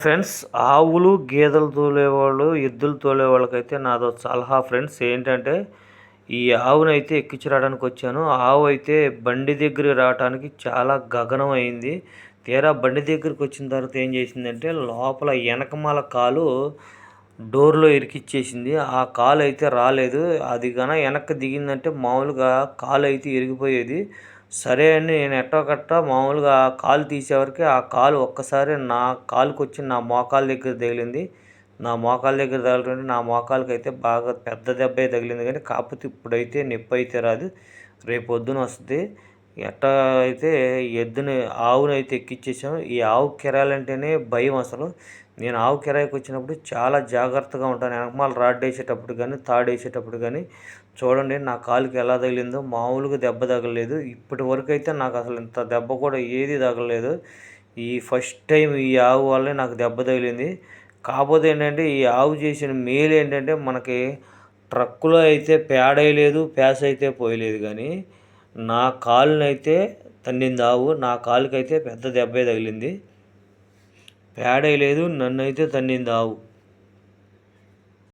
Friends ఆవులు గేదెలు తోలేవాళ్ళు ఎద్దులు తోలే వాళ్ళకైతే నాదో సలహా ఫ్రెండ్స్. ఏంటంటే ఈ ఆవునైతే రావడానికి వచ్చాను. ఆవు అయితే బండి దగ్గర రావడానికి చాలా గగనం అయింది. తీరా బండి దగ్గరికి వచ్చిన తర్వాత ఏం చేసిందంటే లోపల వెనకమాల కాలు డోర్లో ఇరికిచ్చేసింది. ఆ కాలు అయితే రాలేదు. అది కన వెనక్కి దిగిందంటే మామూలుగా కాలు అయితే ఇరిగిపోయేది. సరే అని నేను ఎట్టో కట్టా మామూలుగా కాలు తీసేవరకు ఆ కాలు ఒక్కసారి నా కాలుకు వచ్చి నా మోకాలు దగ్గర తగిలింది. నా మోకాల దగ్గర తగలటంటే నా మోకాలకి అయితే బాగా పెద్ద దెబ్బే తగిలింది కానీ కాకపోతే ఇప్పుడైతే నొప్పి అయితే రాదు. రేపు పొద్దున వస్తుంది. ఎట్టా అయితే ఎద్దుని ఆవుని అయితే ఎక్కిచ్చేసాం ఈ ఆవు కిరాలంటేనే భయం అసలు. నేను ఆవు కిరాయికి వచ్చినప్పుడు చాలా జాగ్రత్తగా ఉంటాను. వెనకమాల రాడ్ వేసేటప్పుడు కానీ తాడు వేసేటప్పుడు కానీ చూడండి నా కాలుకి ఎలా తగిలిందో. మామూలుగా దెబ్బ తగలలేదు. ఇప్పటి వరకు అయితే నాకు అసలు ఇంత దెబ్బ కూడా ఏది తగలలేదు. ఈ ఫస్ట్ టైం ఈ ఆవు వల్లే నాకు దెబ్బ తగిలింది. కాకపోతే ఏంటంటే ఈ ఆవు చేసిన మేలు ఏంటంటే మనకి ట్రక్కులో అయితే పేడ వేయలేదు ప్యాస్ అయితే పోయలేదు కానీ నా కాలునైతే తన్నింది ఆవు నా కాలుకైతే పెద్ద దెబ్బే తగిలింది. పేడే లేదు నన్ను అయితే తన్నింది ఆవు